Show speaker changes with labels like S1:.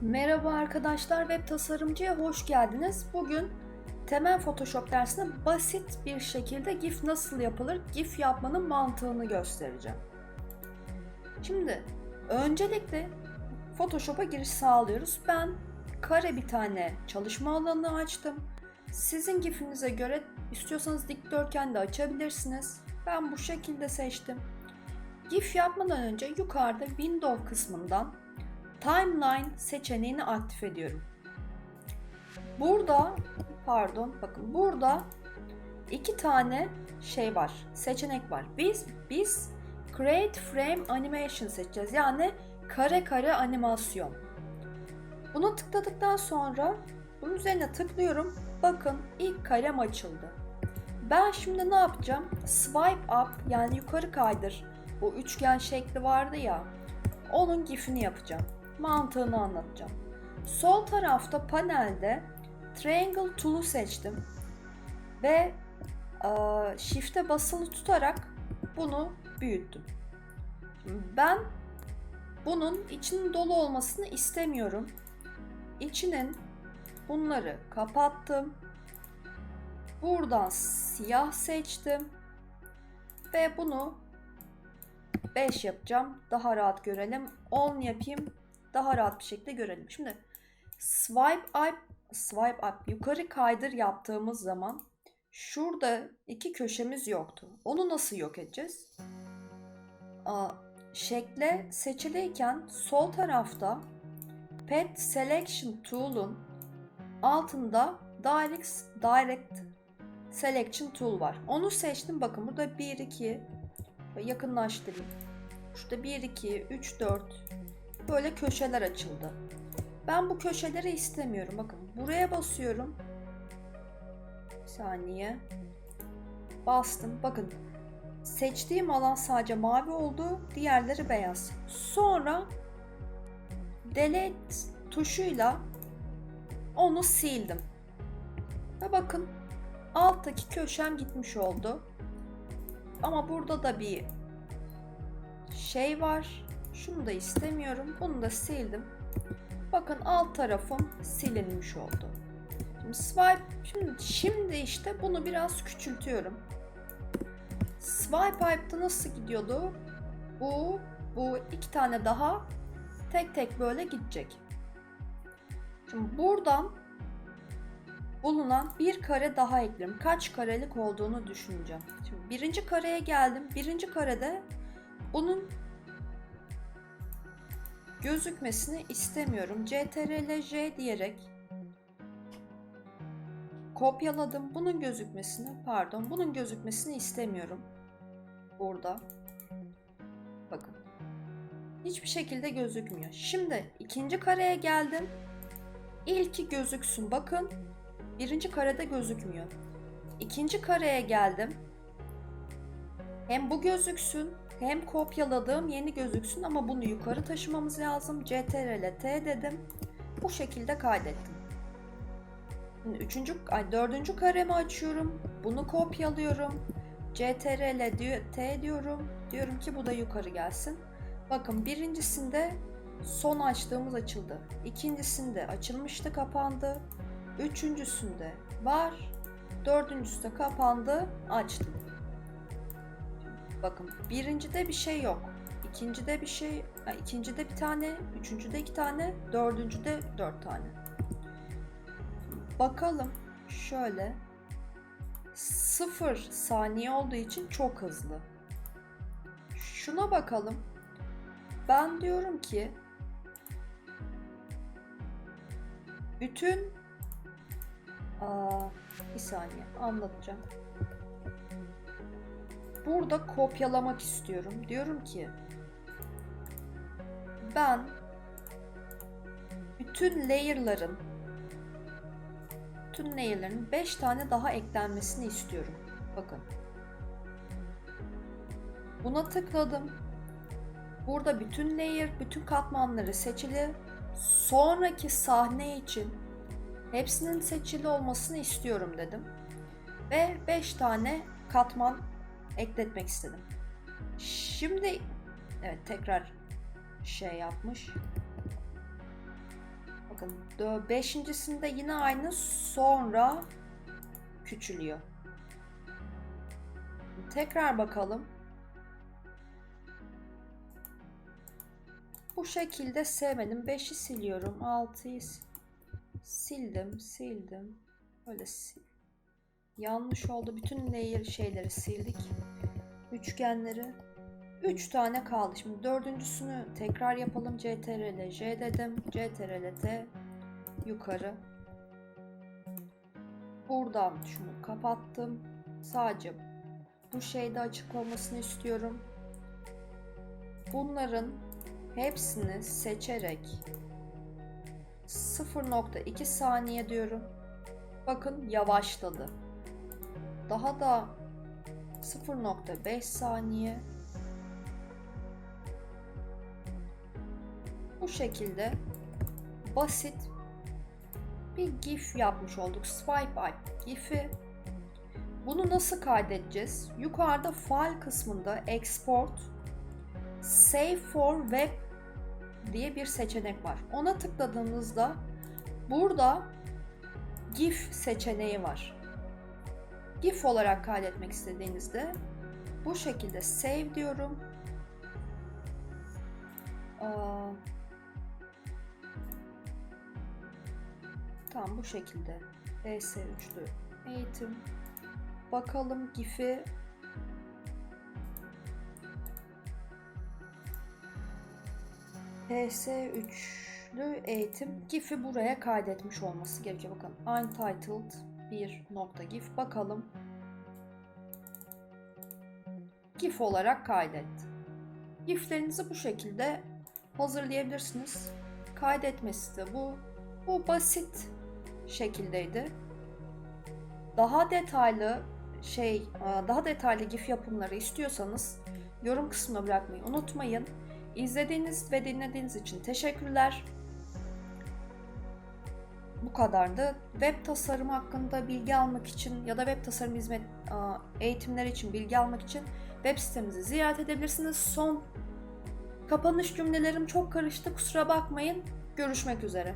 S1: Merhaba arkadaşlar, web tasarımcıya hoş geldiniz. Bugün temel Photoshop dersinde basit bir şekilde GIF nasıl yapılır, GIF yapmanın mantığını göstereceğim. Şimdi öncelikle Photoshop'a giriş sağlıyoruz. Ben kare bir tane çalışma alanı açtım. Sizin GIF'inize göre istiyorsanız dikdörtgen de açabilirsiniz. Ben bu şekilde seçtim. GIF yapmadan önce yukarıda Window kısmından Timeline seçeneğini aktif ediyorum. Burada pardon bakın burada iki tane şey var. Seçenek var. Biz biz Create Frame Animation seçeceğiz. Yani kare kare animasyon. Bunu tıkladıktan sonra bunun üzerine tıklıyorum. Bakın ilk karem açıldı. Ben şimdi ne yapacağım? Swipe up yani yukarı kaydır. Bu üçgen şekli vardı ya. Onun gifini yapacağım mantığını anlatacağım. Sol tarafta panelde Triangle Tool'u seçtim ve e, Shift'e basılı tutarak bunu büyüttüm. Ben bunun içinin dolu olmasını istemiyorum. İçinin bunları kapattım. Buradan siyah seçtim ve bunu 5 yapacağım. Daha rahat görelim. 10 yapayım daha rahat bir şekilde görelim. Şimdi swipe up, swipe up yukarı kaydır yaptığımız zaman şurada iki köşemiz yoktu. Onu nasıl yok edeceğiz? Aa, şekle seçiliyken sol tarafta Pet Selection Tool'un altında Direct, Direct Selection Tool var. Onu seçtim. Bakın burada 1, 2 yakınlaştırayım. Şurada 1, 2, 3, 4 böyle köşeler açıldı. Ben bu köşeleri istemiyorum. Bakın buraya basıyorum. Bir saniye. Bastım. Bakın seçtiğim alan sadece mavi oldu. Diğerleri beyaz. Sonra delete tuşuyla onu sildim. Ve bakın alttaki köşem gitmiş oldu. Ama burada da bir şey var. Şunu da istemiyorum. Bunu da sildim. Bakın alt tarafım silinmiş oldu. Şimdi swipe şimdi, şimdi işte bunu biraz küçültüyorum. Swipe pipe'da nasıl gidiyordu? Bu bu iki tane daha tek tek böyle gidecek. Şimdi buradan bulunan bir kare daha eklerim. Kaç karelik olduğunu düşüneceğim. Şimdi birinci kareye geldim. Birinci karede bunun gözükmesini istemiyorum. CTRL J diyerek kopyaladım. Bunun gözükmesini, pardon, bunun gözükmesini istemiyorum. Burada. Bakın. Hiçbir şekilde gözükmüyor. Şimdi ikinci kareye geldim. İlki gözüksün. Bakın. Birinci karede gözükmüyor. İkinci kareye geldim. Hem bu gözüksün hem kopyaladığım yeni gözüksün ama bunu yukarı taşımamız lazım. CTRL T dedim. Bu şekilde kaydettim. Şimdi üçüncü, ay, dördüncü karemi açıyorum. Bunu kopyalıyorum. CTRL T diyorum. Diyorum ki bu da yukarı gelsin. Bakın birincisinde son açtığımız açıldı. İkincisinde açılmıştı kapandı. Üçüncüsünde var. Dördüncüsü de kapandı açtım. Bakın birincide bir şey yok. İkincide bir şey, ikincide bir tane, üçüncüde iki tane, dördüncüde dört tane. Bakalım şöyle sıfır saniye olduğu için çok hızlı. Şuna bakalım. Ben diyorum ki bütün Aa, bir saniye anlatacağım burada kopyalamak istiyorum. Diyorum ki ben bütün layer'ların bütün layer'ların 5 tane daha eklenmesini istiyorum. Bakın. Buna tıkladım. Burada bütün layer, bütün katmanları seçili. Sonraki sahne için hepsinin seçili olmasını istiyorum dedim. Ve 5 tane katman ekletmek istedim. Şimdi evet tekrar şey yapmış. Bakın beşincisinde yine aynı sonra küçülüyor. Tekrar bakalım. Bu şekilde sevmedim. 5'i siliyorum. 6'yı sildim, sildim. Böyle sil. Yanlış oldu. Bütün layer şeyleri sildik. Üçgenleri. 3 tane kaldı. Şimdi dördüncüsünü tekrar yapalım. CTRL J dedim. CTRL T yukarı. Buradan şunu kapattım. Sadece bu şeyde açık olmasını istiyorum. Bunların hepsini seçerek 0.2 saniye diyorum. Bakın yavaşladı. Daha da 0.5 saniye. Bu şekilde basit bir GIF yapmış olduk. Swipe up GIF'i. Bunu nasıl kaydedeceğiz? Yukarıda file kısmında export save for web diye bir seçenek var. Ona tıkladığınızda burada GIF seçeneği var. GIF olarak kaydetmek istediğinizde bu şekilde save diyorum. Tamam bu şekilde. ES3'lü eğitim. Bakalım GIF'i PS3'lü eğitim GIF'i buraya kaydetmiş olması gerekiyor. Bakın untitled bir GIF. Bakalım. GIF olarak kaydetti. GIF'lerinizi bu şekilde hazırlayabilirsiniz. Kaydetmesi de bu. Bu basit şekildeydi. Daha detaylı şey, daha detaylı GIF yapımları istiyorsanız yorum kısmına bırakmayı unutmayın. İzlediğiniz ve dinlediğiniz için teşekkürler. Bu kadardı. Web tasarım hakkında bilgi almak için ya da web tasarım hizmet eğitimleri için bilgi almak için web sitemizi ziyaret edebilirsiniz. Son kapanış cümlelerim çok karıştı. Kusura bakmayın. Görüşmek üzere.